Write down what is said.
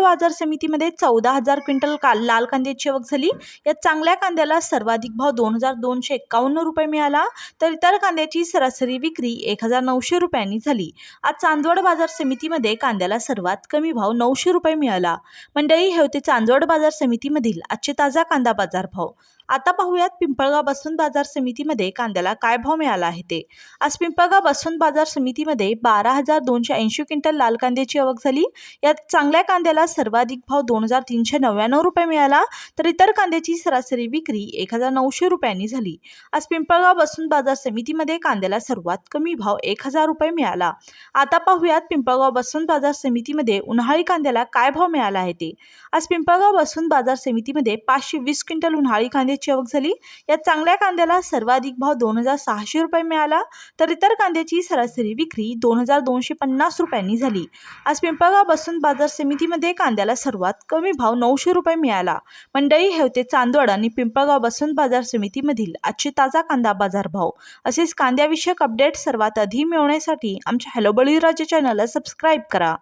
बाजार समितीमध्ये चौदा हजार क्विंटल का लाल कांद्याची आवक झाली. या चांगल्या कांद्याला सर्वाधिक भाव दोन हजार दोनशे एक्कावन्न रुपये मिळाला. तर इतर कांद्याची सरासरी विक्री एक हजार नऊशे रुपयांनी झाली. आज चांदवड बाजार समितीमध्ये कांद्याला सर्वात कमी भाव नऊशे रुपये मिळाला. मंडळी हे होते चांदवड बाजार समितीमधील आजचे ताजा कांदा बाजार भाव. आता पाहूयात पिंपळगाव बसवंत बाजार समितीमध्ये कांद्याला काय भाव मिळाला आहे ते. आज पिंपळगाव बसवंत बाजार समितीमध्ये बारा हजार दोनशे ऐंशी क्विंटल लाल कांद्याची आवक झाली. यात चांगल्या कांद्याला सर्वाधिक भाव दोन हजार तीनशे नव्याण्णव रुपये मिळाला तर इतर कांद्याची सरासरी विक्री एक हजार नऊशे रुपयांनी झाली. आज पिंपळगाव बसून बाजार समितीमध्ये कांद्याला सर्वात कमी भाव एक हजार रुपये मिळाला. आता पाहूयात पिंपळगाव बसून बाजार समितीमध्ये उन्हाळी कांद्याला काय भाव मिळाला आहे ते. आज पिंपळगाव बसून बाजार समितीमध्ये पाचशे वीस क्विंटल उन्हाळी कांद्याची आवक झाली. या चांगल्या कांद्याला सर्वाधिक भाव दोन हजार सहाशे रुपये मिळाला तर इतर कांद्याची सरासरी विक्री दोन हजार दोनशे पन्नास रुपयांनी झाली. आज पिंपळगाव बसून बाजार समितीमध्ये कांद्याला सर्वात कमी भाव नऊशे रुपये मिळाला. मंडई हेवते चांदवड आणि पिंपळगाव बसून बाजार समितीमधील आजचे ताजा कांदा बाजार भाव असेच कांद्याविषयक अपडेट सर्वात आधी मिळवण्यासाठी आमच्या हॅलो बळीराजा चॅनलला सबस्क्राईब करा.